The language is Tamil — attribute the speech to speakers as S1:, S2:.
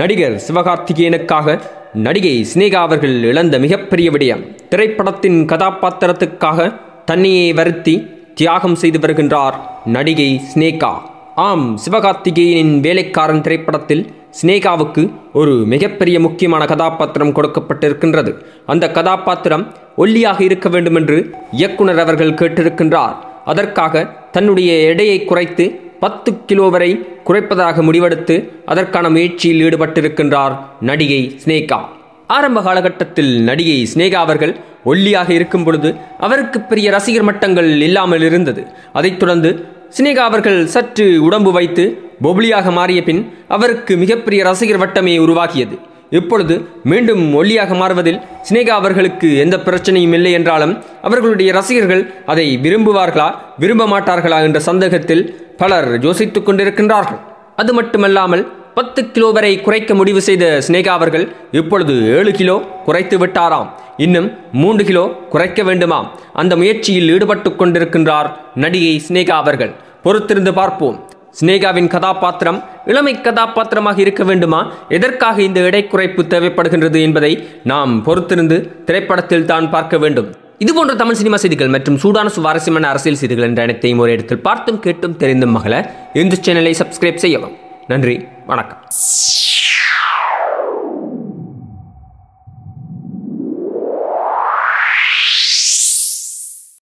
S1: நடிகர் சிவகார்த்திகேயனுக்காக நடிகை சினேகா அவர்கள் இழந்த மிகப்பெரிய விடயம். திரைப்படத்தின் கதாபாத்திரத்துக்காக தன்னையே வருத்தி தியாகம் செய்து வருகின்றார் நடிகை சினேகா. ஆம் சிவகார்த்திகேயனின் வேலைக்காரன் திரைப்படத்தில் சினேகாவுக்கு ஒரு மிகப்பெரிய முக்கியமான கதாபாத்திரம் கொடுக்கப்பட்டிருக்கின்றது. அந்த கதாபாத்திரம் ஒல்லியாக இருக்க வேண்டும் என்று இயக்குனர் அவர்கள் கேட்டிருக்கின்றார். அதற்காக தன்னுடைய எடையை குறைத்து பத்து கிலோ வரை குறைப்பதாக முடிவெடுத்து அதற்கான முயற்சியில் ஈடுபட்டிருக்கின்றார் நடிகை ஸ்னேகா ஆரம்ப காலகட்டத்தில் நடிகை ஸ்னேகா அவர்கள் ஒல்லியாக இருக்கும் பொழுது அவருக்கு பெரிய ரசிகர் மட்டங்கள் இல்லாமல் இருந்தது. அதைத் தொடர்ந்து சினேகா அவர்கள் சற்று உடம்பு வைத்து பொபுலியாக மாறிய பின் அவருக்கு மிகப்பெரிய ரசிகர் வட்டமே உருவாகியது. இப்பொழுது மீண்டும் ஒல்லியாக மாறுவதில் சினேகா அவர்களுக்கு எந்த பிரச்சனையும் இல்லை என்றாலும் அவர்களுடைய ரசிகர்கள் அதை விரும்புவார்களா விரும்ப மாட்டார்களா என்ற சந்தேகத்தில் பலர் யோசித்துக் கொண்டிருக்கின்றார்கள். அது மட்டுமல்லாமல் பத்து கிலோ வரை குறைக்க முடிவு செய்த சினேகா அவர்கள் இப்பொழுது ஏழு கிலோ குறைத்து விட்டாராம். இன்னும் மூன்று கிலோ குறைக்க வேண்டுமாம். அந்த முயற்சியில் ஈடுபட்டு கொண்டிருக்கின்றார் நடிகை சினேகா அவர்கள். பொறுத்திருந்து பார்ப்போம். சினேகாவின் கதாபாத்திரம் இளமை கதாபாத்திரமாக இருக்க வேண்டுமா? எதற்காக இந்த எடை குறைப்பு தேவைப்படுகின்றது என்பதை நாம் பொறுத்திருந்து திரைப்படத்தில் தான் பார்க்க வேண்டும். இதுபோன்ற தமிழ் சினிமா செய்திகள் மற்றும் சூடான சுவாரஸ்யமான அரசியல் செய்திகள் என்ற அனைத்தையும் ஒரு இடத்தில் பார்த்தும் கேட்டும் தெரிந்தும் மகள இந்த சேனலை சப்ஸ்கிரைப் செய்யவும். நன்றி வணக்கம்.